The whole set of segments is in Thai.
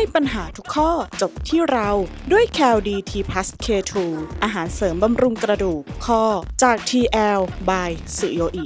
ให้ปัญหาทุกข้อจบที่เราด้วย c a l d t p l u s K2 อาหารเสริมบำรุงกระดูกข้อจาก TL by สุโยอิ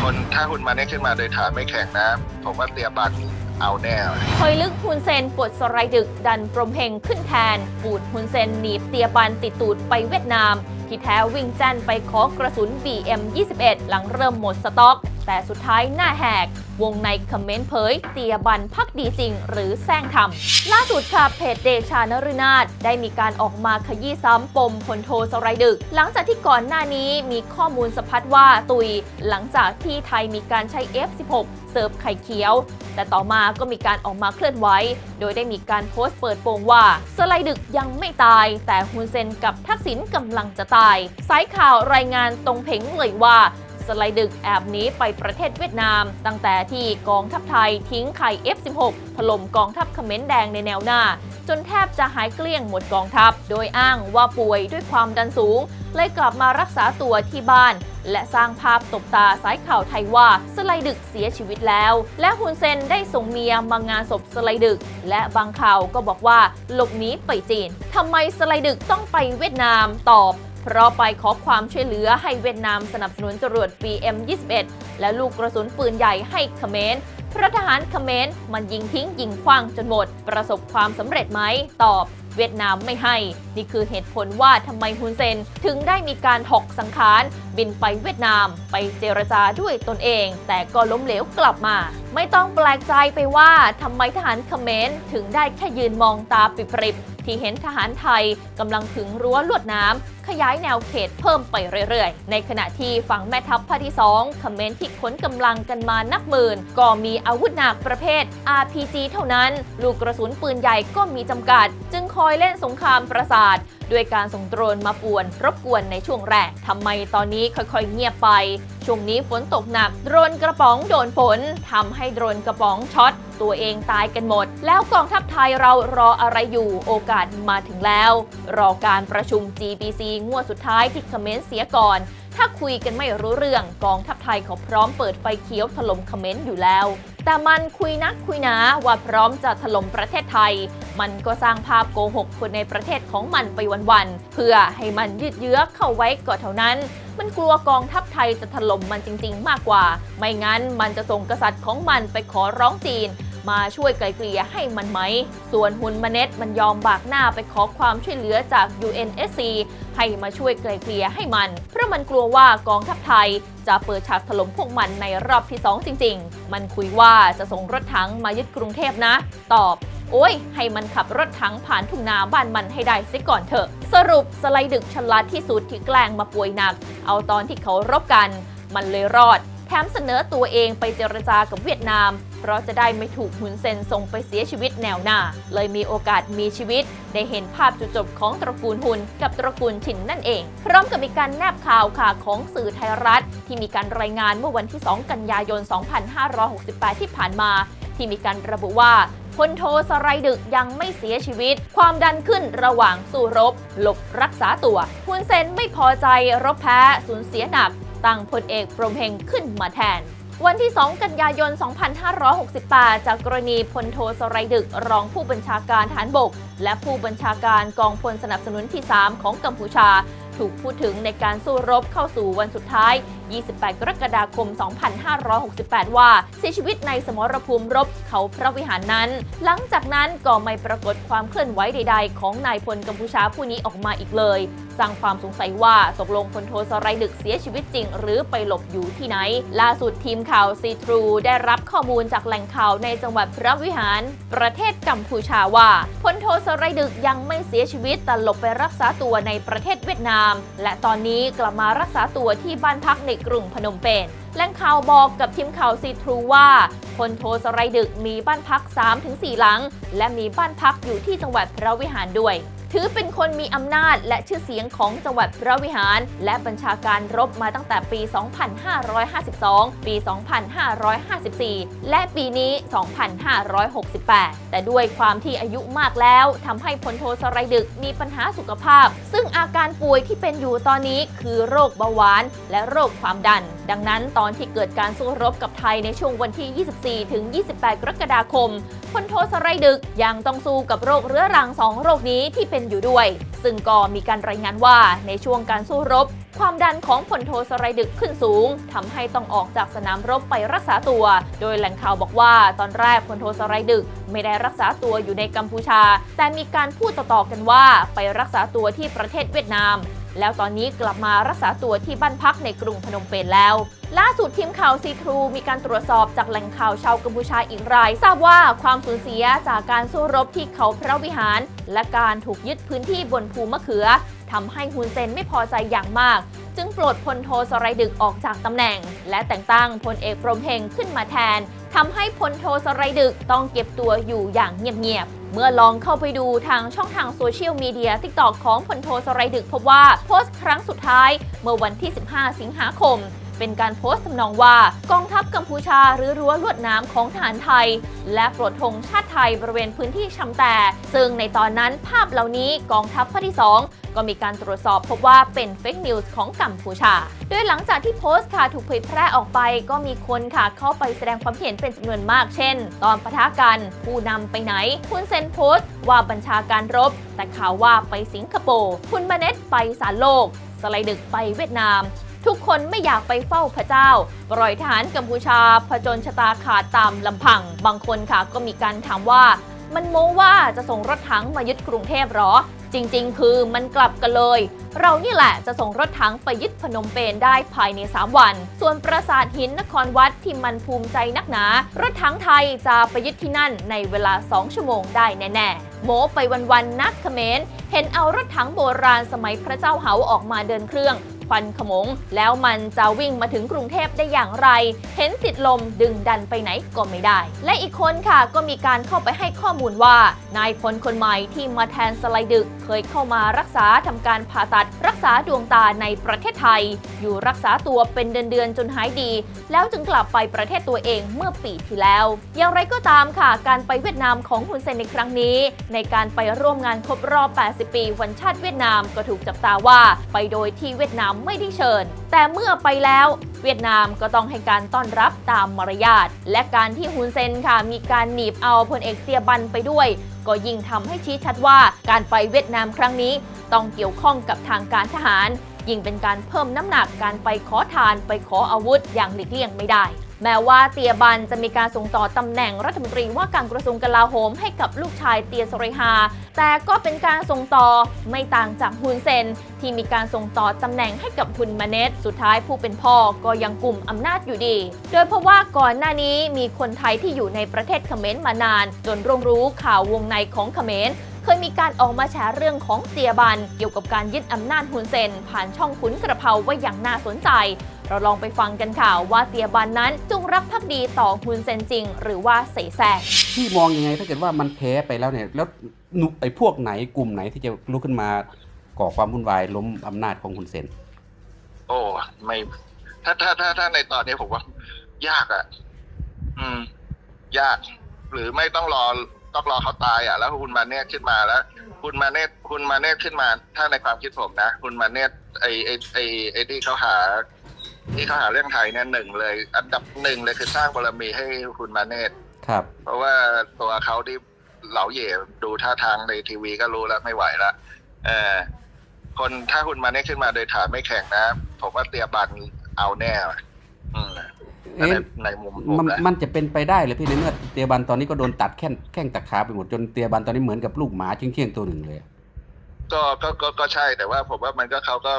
คนถ้าหุ่นมาได้ขึ้นมาโดยฐานไม่แข็งนะ ผมว่าเตียบัน เอาแน่คอยลึกฮุนเซนปวดสไลด์ดึกดันปรมเฮงขึ้นแทน ปูดฮุนเซนหนีบเตียบันติดตูดไปเวียดนาม ที่แท้วิ่งแจ้นไปขอกระสุน BM 21 หลังเริ่มหมดสต็อก แต่สุดท้ายหน้าแหก วงในคอมเมนต์เผย เตียบันพักดีจริงหรือแซงทำล่าสุดค่ะเพจเดชานฤนาถได้มีการออกมาขยี้ซ้ำปมพลโทสไลด์ดึก หลังจากที่ก่อนหน้านี้มีข้อมูลสะพัดว่าตุย หลังจากที่ไทยมีการใช้ F16 เสิร์ฟไข่เคี้ยว แต่ต่อมาก็มีการออกมาเคลื่อนไหวโดยได้มีการโพสต์เปิดโปงว่า สไลด์ดึกยังไม่ตาย แต่ฮุนเซนกับทักษิณกำลังจะตาย สายข่าวรายงานตรงเพงเลยว่า สไลด์ดึกแอบหนีไปประเทศเวียดนาม ตั้งแต่ที่กองทัพไทยทิ้งไข่ F16 ถล่มกองทัพเขมรแดงในแนวหน้า จนแทบจะหายเกลี้ยงหมดกองทัพ โดยอ้างว่าป่วยด้วยความดันสูง เลยกลับมารักษาตัวที่บ้านและสร้างภาพตบตาสายข่าวไทยว่าสไลด์ดึกเสียชีวิตแล้ว และฮุนเซนได้ส่งเมียมางานศพสไลด์ดึก และบางข่าวก็บอกว่าหลบหนีไปจีนทำไมสไลด์ดึกต้องไปเวียดนามตอบ เพราะไปขอความช่วยเหลือให้เวียดนามสนับสนุนจรวด BM21 และลูกกระสุนปืนใหญ่ให้เขมรพระทหารเขมรมันยิงทิ้งยิงคว้างจนหมด ประสบความสำเร็จไหมตอบ เวียดนามไม่ให้ นี่คือเหตุผลว่าทำไมฮุนเซนถึงได้มีการหอกสังขาร บินไปเวียดนาม ไปเจรจาด้วยตนเอง แต่ก็ล้มเหลวกลับมา ไม่ต้องแปลกใจไปว่าทำไมทหารเขมรถึงได้แค่ยืนมองตาปริบๆ ที่เห็นทหารไทยกำลังถึงรั้วลวดน้ำขยายแนวเขตเพิ่มไปเรื่อยๆ ในขณะที่ฝั่งแม่ทัพภาคที่2เขมรที่ขนกำลังกันมานับหมื่น ก็มีอาวุธหนักประเภท RPG เท่านั้น ลูกกระสุนปืนใหญ่ก็มีจำกัด จึงคอยเล่นสงครามประสาทด้วยการส่งโดรนมาป่วนรบกวนในช่วงแรกทำไมตอนนี้ค่อยๆเงียบไป ช่วงนี้ฝนตกหนัก โดรนกระป๋องโดนฝนทำให้โดรนกระป๋องช็อต ตัวเองตายกันหมด แล้วกองทัพไทยเรารออะไรอยู่โอกาสมาถึงแล้ว รอการประชุม GBC งวดสุดท้ายที่เขมรเสียก่อน ถ้าคุยกันไม่รู้เรื่องกองทัพไทยเขาพร้อมเปิดไฟเขียวถล่มคอมเขมรอยู่แล้วแต่มันคุยนักคุยหนาว่าพร้อมจะถล่มประเทศไทย มันก็สร้างภาพโกหกคนในประเทศของมันไปวันๆ เพื่อให้มันยืดเยื้อเข้าไว้ก่อนเท่านั้น มันกลัวกองทัพไทยจะถล่มมันจริง ๆ มากกว่า ไม่งั้นมันจะส่งกษัตริย์ของมันไปขอร้องจีน มาช่วยไกลเกลี่ยให้มันไหม ส่วนฮุนมาเน็ตมันยอมบากหน้าไปขอความช่วยเหลือจาก UNSC ให้มาช่วยไกลเกลี่ยให้มัน เพราะมันกลัวว่ากองทัพไทยจะเปิดฉากถล่มพวกมันในรอบที่ 2 จริง ๆ มันคุยว่าจะส่งรถถังมายึดกรุงเทพนะ ตอบ โอ้ย ให้มันขับรถถังผ่านทุ่งนาบ้านมันให้ได้ซิก่อนเถอะ สรุปสไลด์ดึกฉลาดที่สุดที่แกล้งมาป่วยหนัก เอาตอนที่เขารบกัน มันเลยรอด แถมเสนอตัวเองไปเจรจากับเวียดนาม เพราะจะได้ไม่ถูกหุนเซนส่งไปเสียชีวิตแนวหน้า เลยมีโอกาสมีชีวิต ได้เห็นภาพจุดจบของตระกูลหุนกับตระกูลฉินนั่นเอง พร้อมกับมีการแนบข่าวค่ะของสื่อไทยรัฐ ที่มีการรายงานเมื่อวันที่ 2 กันยายน 2568 ที่ผ่านมาที่มีการระบุว่า พลโทสไรดึกยังไม่เสียชีวิต ความดันขึ้นระหว่างสู้รบ หลบรักษาตัวฮุนเซนไม่พอใจรบแพ้สูญเสียหนัก ตั้งพลเอกปรมเฮงขึ้นมาแทนวันที่ 2 กันยายน 2568 จากกรณีพลโทสไรดึก รองผู้บัญชาการฐานบก และผู้บัญชาการกองพลสนับสนุนที่ 3 ของกัมพูชา ถูกพูดถึงในการสู้รบเข้าสู่วันสุดท้าย28 กรกฎาคม 2568 ว่าเสียชีวิตในสมรภูมิรบเขาพระวิหารนั้น หลังจากนั้นก็ไม่ปรากฏความเคลื่อนไหวใด ๆ ของนายพลกัมพูชาผู้นี้ออกมาอีกเลย สร้างความสงสัยว่าตกลงพลโทสไรดึกเสียชีวิตจริง หรือไปหลบอยู่ที่ไหน ล่าสุดทีมข่าวซีทรูได้รับข้อมูลจากแหล่งข่าวในจังหวัดพระวิหาร ประเทศกัมพูชาว่าพลโทสไรดึกยังไม่เสียชีวิตแต่หลบไปรักษาตัวในประเทศเวียดนาม และตอนนี้กลับมารักษาตัวที่บ้านพักในกรุงพนมเปญแหล่งข่าวบอกกับทีมข่าวซีทรูว่าพลโทสไรดึกมีบ้านพัก 3-4 หลัง และมีบ้านพักอยู่ที่จังหวัดพระวิหารด้วย ถือเป็นคนมีอำนาจและชื่อเสียงของจังหวัดพระวิหาร และบัญชาการรบมาตั้งแต่ปี 2552 ปี 2554 และปีนี้ 2568 แต่ด้วยความที่อายุมากแล้วทำให้พลโทสไรดึกมีปัญหาสุขภาพ ซึ่งอาการป่วยที่เป็นอยู่ตอนนี้คือโรคเบาหวาน และโรคความดันดังนั้นตอนที่เกิดการสู้รบกับไทยในช่วงวันที่ 24 ถึง 28 กรกฎาคมพลโทสไรดึกยังต้องสู้กับโรคเรื้อรัง 2 โรคนี้ที่เป็นอยู่ด้วย ซึ่งก็มีการรายงานว่าในช่วงการสู้รบ ความดันของพลโทสไรดึกขึ้นสูงทำให้ต้องออกจากสนามรบไปรักษาตัว โดยแหล่งข่าวบอกว่าตอนแรกพลโทสไรดึกไม่ได้รักษาตัวอยู่ในกัมพูชา แต่มีการพูดต่อๆกันว่าไปรักษาตัวที่ประเทศเวียดนาม แล้วตอนนี้กลับมารักษาตัวที่บ้านพักในกรุงพนมเปญแล้ว ล่าสุดทีมข่าวซีทรูมีการตรวจสอบจากแหล่งข่าวชาวกัมพูชาอีกราย ทราบว่าความสูญเสียจากการสู้รบที่เขาพระวิหาร และการถูกยึดพื้นที่บนภูมะเขือทำให้ฮุนเซนไม่พอใจอย่างมากจึงปลดพลโทสไรดึกออกจากตำแหน่ง และแต่งตั้งพลเอกพรหมเฮงขึ้นมาแทนทำให้พลโทสไรดึกต้องเก็บตัวอยู่อย่างเงียบๆ เมื่อลองเข้าไปดูทางช่องทางโซเชียลมีเดียทิกตอกของพลโทสไรดึกพบว่าโพสต์ครั้งสุดท้าย เมื่อวันที่ 15 สิงหาคม เป็นการโพสต์ทำนองว่ากองทัพกัมพูชาหรือรั้วลวดน้ำของทหารไทย และปลดธงชาติไทยบริเวณพื้นที่ชำแต่ ซึ่งในตอนนั้นภาพเหล่านี้กองทัพภาคที่ 2ก็มีการตรวจสอบพบว่าเป็นเฟกนิวส์ของกัมพูชา โดยหลังจากที่โพสต์ค่ะถูกเผยแพร่ออกไป ก็มีคนค่ะเข้าไปแสดงความเห็นเป็นจำนวนมาก เช่น ตอนปะทะกันผู้นำไปไหน คุณเซนโพสต์ว่าบัญชาการรบ แต่ข่าวว่าไปสิงคโปร์ คุณบาเนตไปสารโลก สไลดึกไปเวียดนาม ทุกคนไม่อยากไปเฝ้าพระเจ้า ปล่อยทหารกัมพูชาผจญชะตาขาดตามลำพัง บางคนค่ะก็มีการถามว่า มันโม้ว่าจะส่งรถถังมายึดกรุงเทพหรอ จริง ๆ คือมันกลับกันเลย เรานี่แหละจะส่งรถถังไปยึดพนมเปญได้ภายใน 3 วัน ส่วนปราสาทหินนครวัดที่มันภูมิใจนักหนา รถถังไทยจะไปยึดที่นั่นในเวลา 2 ชั่วโมงได้แน่ๆโมไปวันๆนักเขมรเห็นเอารถถังโบราณสมัยพระเจ้าเหาออกมาเดินเครื่อง ควันขโมง แล้วมันจะวิ่งมาถึงกรุงเทพได้อย่างไร เห็นติดลมดึงดันไปไหนก็ไม่ได้ และอีกคนค่ะก็มีการเข้าไปให้ข้อมูลว่า นายพลคนใหม่ที่มาแทนสไลดึก เคยเข้ามารักษาทำการผ่าตัด รักษาดวงตาในประเทศไทย อยู่รักษาตัวเป็นเดือนๆจนหายดี แล้วจึงกลับไปประเทศตัวเองเมื่อปีที่แล้ว อย่างไรก็ตามค่ะ การไปเวียดนามของฮุนเซนในครั้งนี้ ในการไปร่วมงานครบรอบ 80 ปีวันชาติเวียดนามก็ถูกจับตาว่า ไปโดยที่เวียดนามไม่ได้เชิญ แต่เมื่อไปแล้ว เวียดนามก็ต้องให้การต้อนรับตามมารยาท และการที่ฮุนเซนค่ะมีการหนีบเอาพลเอกเซียบันไปด้วย ก็ยิ่งทำให้ชี้ชัดว่าการไปเวียดนามครั้งนี้ ต้องเกี่ยวข้องกับทางการทหารยิ่งเป็นการเพิ่มน้ำหนักการไปขอทานไปขออาวุธอย่างหลีกเลี่ยงไม่ได้ แม้ว่าเตียบันจะมีการส่งต่อตำแหน่งรัฐมนตรีว่าการกระทรวงกลาโหมให้กับลูกชายเตียสริฮาแต่ก็เป็นการส่งต่อไม่ต่างจากฮุนเซน ที่มีการส่งต่อตำแหน่งให้กับฮุนมาเนตสุดท้ายผู้เป็นพ่อก็ยังกลุ่มอำนาจอยู่ดี โดยเพราะว่าก่อนหน้านี้มีคนไทยที่อยู่ในประเทศเขมรมานาน จนร่วงรู้ข่าววงในของเขมรเคยมีการออกมาแฉเรื่องของเตียบัน เกี่ยวกับการยึดอำนาจฮุนเซน ผ่านช่องขุนกระเพราไว้อย่างน่าสนใจ เราลองไปฟังกันค่ะว่าเตียบันนั้นจงรักภักดีต่อฮุนเซนจริง หรือว่าเสแสร้งพี่มองยังไงถ้าเกิดว่ามันแพ้ไปแล้วเนี่ยแล้วหนุไอ้พวกไหนกลุ่มไหนที่จะลุกขึ้นมาก่อความวุ่นวายล้มอำนาจของคุณเซน โอ้ไม่ถ้าถ้าถ้าถ้าในตอนนี้ผมว่า ยากอะ อืม ยาก หรือไม่ต้องรอต้องรอเขาตายอะ แล้วคุณมาเนตขึ้นมาแล้ว คุณมาเนตคุณมาเนตขึ้นมา ถ้าในความคิดผมนะคุณมาเนตไอไอไอไอที่เขาหา ที่เขาหาเรื่องไทยเนี่ยหนึ่งเลย อันดับหนึ่งเลยคือสร้างบารมีให้คุณมาเนตครับ เพราะว่าตัวเขาที่เหลาเหย่ดูท่าทางในทีวีก็รู้แล้วไม่ไหวละเออคนถ้าคุณมาเนตขึ้นมาโดยฐานไม่แข็งนะ ผมว่าเตียบันเอาแน่ว่ะอืมในเอ๊ะในมุมผมมันนะมันจะเป็นไปได้เลยพี่ในเมื่อเตียบันตอนนี้ก็โดนตัดแข้งแข้งตัดขาไปหมดจนเตียบันตอนนี้เหมือนกับลูกหมาเชี่ยงๆตัวหนึ่งเลย ก็ก็ก็ก็ใช่แต่ว่าผมว่ามันก็เขาก็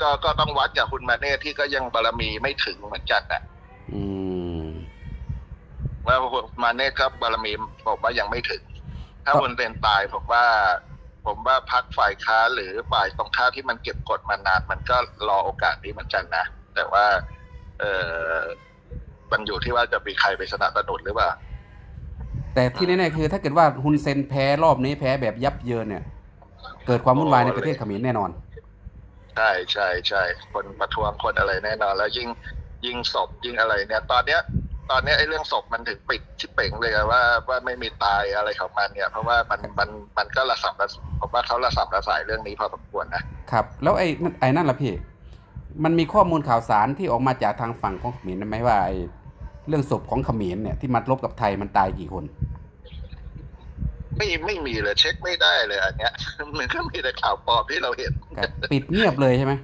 ก็ก็ต้องวัดจากคุณมาเนตที่ก็ยังบารมีไม่ถึงเหมือนกันนะอืมว่ามาเนตก็บารมีผมว่ายังไม่ถึง ถ้าก็คุณเป็นตายผมว่า ผมว่าพักฝ่ายค้านหรือฝ่ายตรงข้ามที่มันเก็บกดมานาน มันก็รอโอกาสนี้เหมือนกันนะแต่ว่า เออมันอยู่ที่ว่าจะมีใครไปสนับสนุนหรือเปล่าแต่ที่แน่ๆคือ ถ้าเกิดว่าฮุนเซนแพ้รอบนี้แพ้แบบยับเยินเนี่ย เกิดความวุ่นวายในประเทศเขมรแน่นอน ใช่ใช่ใช่คนประท้วงคนอะไรแน่นอน แล้วยิ่งยิ่งศพยิ่งอะไรเนี่ย ตอนเนี้ย ตอนเนี้ยไอ้เรื่องศพมันถึงปิดที่เป่งเลยอะว่าว่าไม่มีตายอะไรของมันเนี่ย เพราะว่ามันมันมันก็ระสับระผมว่าเขาระสับระสายเรื่องนี้พอสมควรนะครับ แล้วไอ้นั่นไอ้นั่นล่ะพี่ มันมีข้อมูลข่าวสารที่ออกมาจากทางฝั่งของเขมรไหมว่าไอ้เรื่องศพของเขมรเนี่ยที่มาลบกับไทยมันตายกี่คน ไม่ไม่มีเลยเช็คไม่ได้เลยอันเนี้ยมันก็มีแต่ข่าวปลอมที่เราเห็นครับปิดเงียบเลยใช่ไหม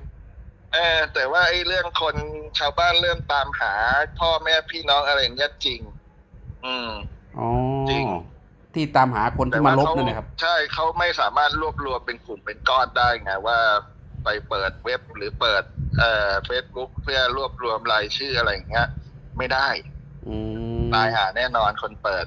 เออแต่ว่าไอ้เรื่องคนชาวบ้านเริ่มตามหา พ่อแม่พี่น้องอะไรอย่างเงี้ยจริง อืมอ๋อจริงที่ตามหาคนแต่ที่ว่ามาลบเขานั่นนะครับ ใช่เขาไม่สามารถรวบรวมเป็นกลุ่มเป็นก้อนได้ไงว่าไปเปิดเว็บหรือเปิดเอ่อเฟซบุ๊กเพื่อรวบรวมรายชื่ออะไรอย่างเงี้ย ไม่ได้อืมตายหาแน่นอนคนเปิด